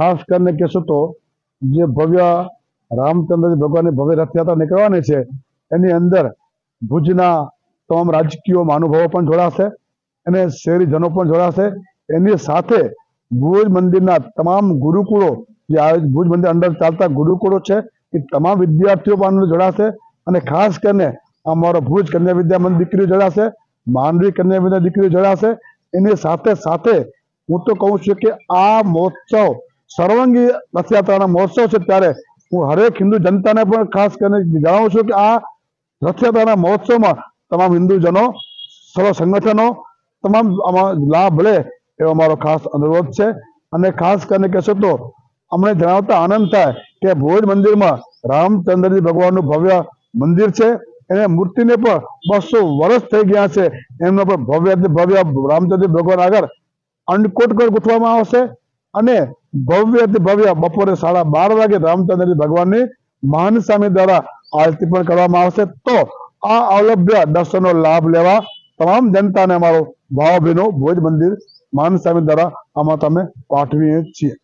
ખાસ કરીને કહેશો તો, જે ભવ્ય રામચંદ્ર ભગવાનની ભવ્ય રથયાત્રા નીકળવાની છે, એની અંદર ભુજના તમામ રાજકીય મહાનુભાવો પણ જોડાશે અને શહેરીજનો પણ જોડાશે. એની સાથે ભુજ મંદિરના તમામ ગુરુકુળો, જે ભુજ મંદિર અંદર ચાલતા ગુરુકુળો છે, એ તમામ વિદ્યાર્થીઓ પણ જોડાશે અને ખાસ કરીને અમારો ભુજ કન્યા વિદ્યા મંદિર દીકરીઓ જોડાશે, માંડવી કન્યા વિદ્યા દીકરીઓ જોડાશે. એની સાથે સાથે હું તો કહું છું કે આ મહોત્સવ સર્વાંગી રથયાત્રાના મહોત્સવ છે ત્યારે હું હરેક હિન્દુ જનતાને પણ ખાસ કરીને જણાવું છું કે આ રથયાત્રાના મહોત્સવમાં તમામ હિન્દુજનો, સર્વ સંગઠનો, તમામ આમાં લાભ લે એવો અમારો ખાસ અનુરોધ છે. અને ખાસ કરીને કહેશો તો અમને જણાવતા આનંદ થાય કે ભોજ મંદિરમાં રામચંદ્રજી ભગવાનનું ભવ્ય મંદિર છે. એને મૂર્તિને પણ બસો વર્ષ થઈ ગયા છે. એમનો પણ ભવ્ય ભવ્ય રામચંદ્ર ભગવાન આગળ અંડકોટ કર ગોઠવવામાં આવશે. અને ભવ્યથી ભવ્ય બપોરે સાડા બાર વાગે રામચંદ્રજી ભગવાનની મહાન સ્વામી દ્વારા આરતી પણ કરવામાં આવશે. તો આ અવલભ્ય દર્શનનો લાભ લેવા તમામ જનતાને અમારો ભાવભીનો ભોજ મંદિર મહાન સ્વામી દ્વારા આમાં તમે પાઠવીએ છીએ.